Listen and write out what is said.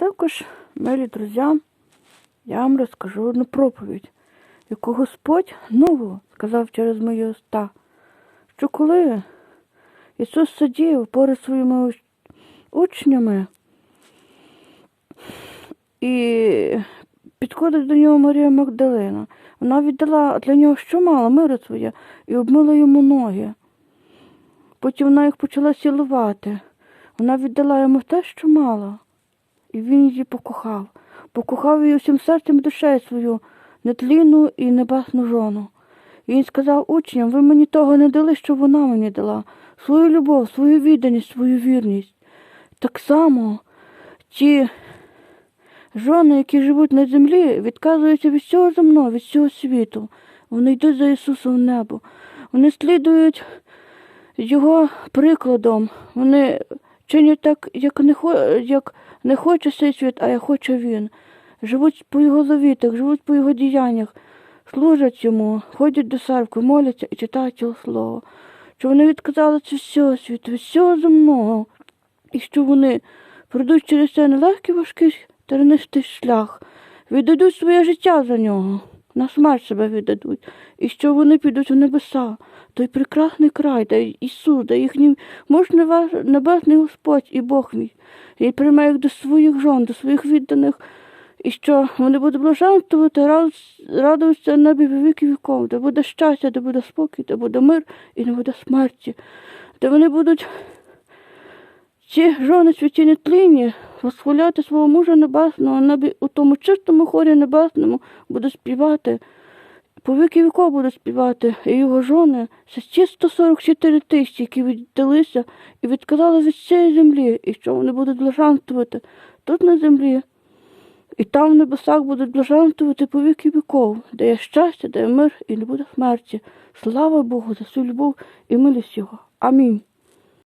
Також, милі друзі, я вам розкажу одну проповідь, яку Господь нову сказав через мої уста, що коли Ісус сидів поряд своїми учнями і підходить до нього Марія Магдалина, вона віддала для нього що мало миру своє і обмила йому ноги. Потім вона їх почала цілувати. Вона віддала йому те, що мала, і він її покохав. Покохав її усім серцем душею свою, нетлінну і небесну жону. І він сказав учням, ви мені того не дали, що вона мені дала, свою любов, свою відданість, свою вірність. Так само ті жони, які живуть на землі, відказуються від всього земного, від всього світу. Вони йдуть за Ісусом в небо. Вони слідують його прикладом. Вони чинять так, як не, хо... як не хоче цей світ, а як хоче він. Живуть по його завітах, живуть по його діяннях, служать йому, ходять до церкви, моляться і читають його слово. Що вони відказалися від всього світу, від всього земного, і що вони пройдуть через цей нелегкий важкий тернистий шлях, віддадуть своє життя за нього, на смерть себе віддадуть, і що вони підуть у небеса, той прекрасний край, де Ісус, де їхній можна небесний Господь і Бог мій, і прийме їх до своїх жон, до своїх відданих, і що вони будуть блаженствувати, рад- радуватися небі віки віков, де буде щастя, де буде спокій, де буде мир і не буде смерті, де вони будуть ці жони святі нетлінні восхваляти свого мужа небесного, небі у тому чистому хорі небесному буде співати. По віки віков буде співати, і його жони, це ті 144 тисячі, які віддалися і відказали від цієї землі, і що вони будуть блаженствувати тут на землі. І там в небесах будуть блаженствувати по віки віков, де є щастя, де є мир і не буде смерті. Слава Богу за всю любов і милість Його. Амінь.